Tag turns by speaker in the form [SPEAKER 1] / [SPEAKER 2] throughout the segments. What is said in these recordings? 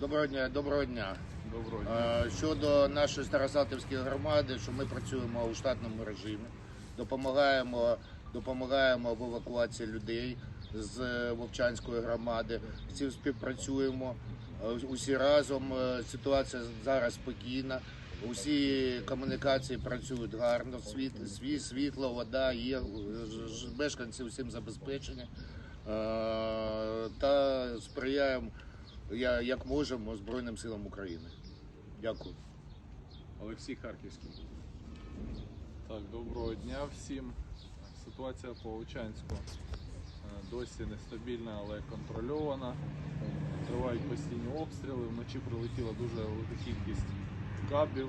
[SPEAKER 1] Доброго дня, доброго дня.
[SPEAKER 2] Доброго дня.
[SPEAKER 1] Е, Щодо нашої Старосалтівської громади, що ми працюємо у штатному режимі, допомагаємо, допомагаємо в евакуації людей з е, Вовчанської громади. Всі співпрацюємо е, усі разом. Ситуація зараз спокійна. Усі комунікації працюють гарно. Світ, світ, світло, вода є. Мешканці усім забезпечені. Та сприяємо як можемо Збройним силам України. Дякую.
[SPEAKER 2] Олексій Харківський. Так, доброго дня всім. Ситуація по Лучанську е, досі нестабільна, але контрольована. Тривають постійні обстріли. Вночі прилетіла дуже велика кількість кабів,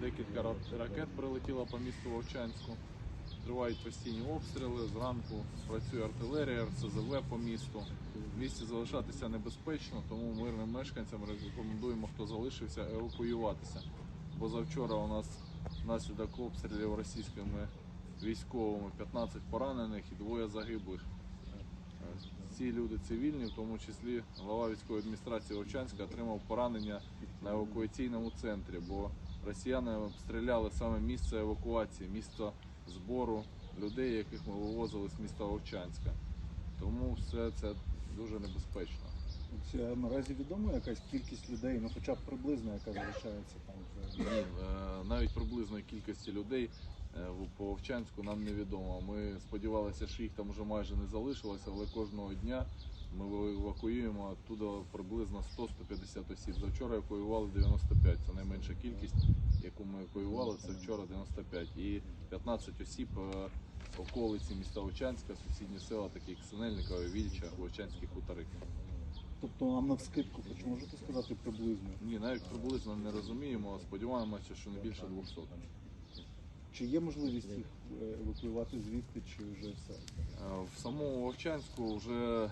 [SPEAKER 2] декілька ра- ракет прилетіло по місту Вовчанську. Тривають постійні обстріли. Зранку працює артилерія, РСЗВ по місту. В місті залишатися небезпечно, тому мирним мешканцям рекомендуємо, хто залишився, евакуюватися. Бо завчора у нас внаслідок обстрілів російськими військовими 15 поранених і двоє загиблих. Ці люди цивільні, в тому числі глава військової адміністрації Овчанська отримав поранення на евакуаційному центрі, бо росіяни обстріляли саме місце евакуації, місто збору людей, яких ми вивозили з міста Овчанська. Тому все це дуже небезпечно.
[SPEAKER 3] Наразі відома якась кількість людей, ну хоча б приблизно, яка залишається там
[SPEAKER 2] навіть приблизної кількості людей е, по Овчанську нам невідомо. Ми сподівалися, що їх там вже майже не залишилося, але кожного дня ми евакуюємо оттуда приблизно 100-150 осіб. Завчора евакуювали 95, це найменша кількість, яку ми евакуювали, це вчора 95. І 15 осіб е, околиці міста Овчанська, сусідні села, такі як Синельникове, Вільча, Овчанські хутори.
[SPEAKER 3] Тобто нам навскидку, хоч можете сказати приблизно?
[SPEAKER 2] Ні, навіть приблизно не розуміємо. Сподіваємося, що не більше 200.
[SPEAKER 3] Чи є можливість їх е, евакуювати звідти, чи вже все?
[SPEAKER 2] Е, В самому Вовчанську вже е,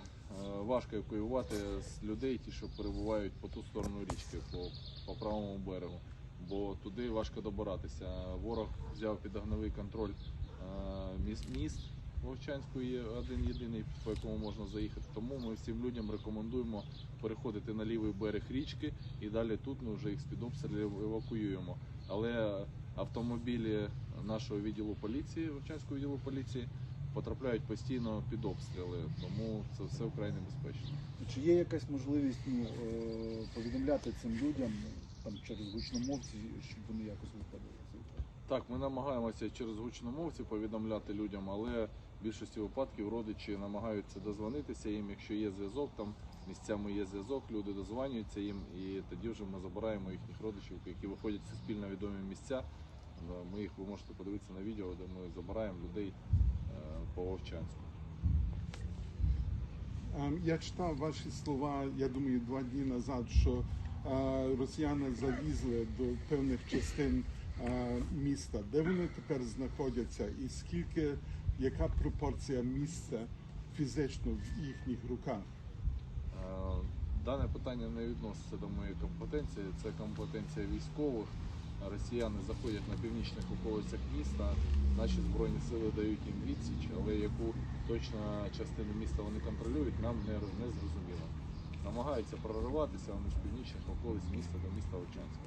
[SPEAKER 2] важко евакуювати з людей, ті, що перебувають по ту сторону річки, по, по правому берегу, бо туди важко добиратися. Ворог взяв під огневий контроль е, міст, Вовчанську є один єдиний, по якому можна заїхати. Тому ми всім людям рекомендуємо переходити на лівий берег річки і далі тут ми вже їх з-під обстрілів евакуюємо. Але автомобілі нашого відділу поліції, Вовчанського відділу поліції, потрапляють постійно під обстріли, тому це все вкрай небезпечно.
[SPEAKER 3] Чи є якась можливість ну, е, повідомляти цим людям там через гучномовці, щоб вони якось виходили?
[SPEAKER 2] Так, ми намагаємося через гучномовці повідомляти людям, але в більшості випадків родичі намагаються дозвонитися їм. Якщо є зв'язок, там місцями є зв'язок, люди дозвонюються їм, і тоді вже ми забираємо їхніх родичів, які виходять в суспільно відомі місця. Ну, Ми їх ви можете подивитися на відео, де ми забираємо людей е, по Вовчанську.
[SPEAKER 4] Ем, Я читав ваші слова, я думаю, два дні назад, що е, росіяни залізли до певних частин е, міста. Де вони тепер знаходяться і скільки, яка пропорція місця фізично в їхніх руках?
[SPEAKER 2] Дане питання не відноситься до моєї компетенції, це компетенція військових. Росіяни заходять на північних околицях міста. Наші збройні сили дають їм відсіч, але яку точно частину міста вони контролюють, нам не, не зрозуміло. Намагаються прориватися вони з північних околиць міста до міста Очанська.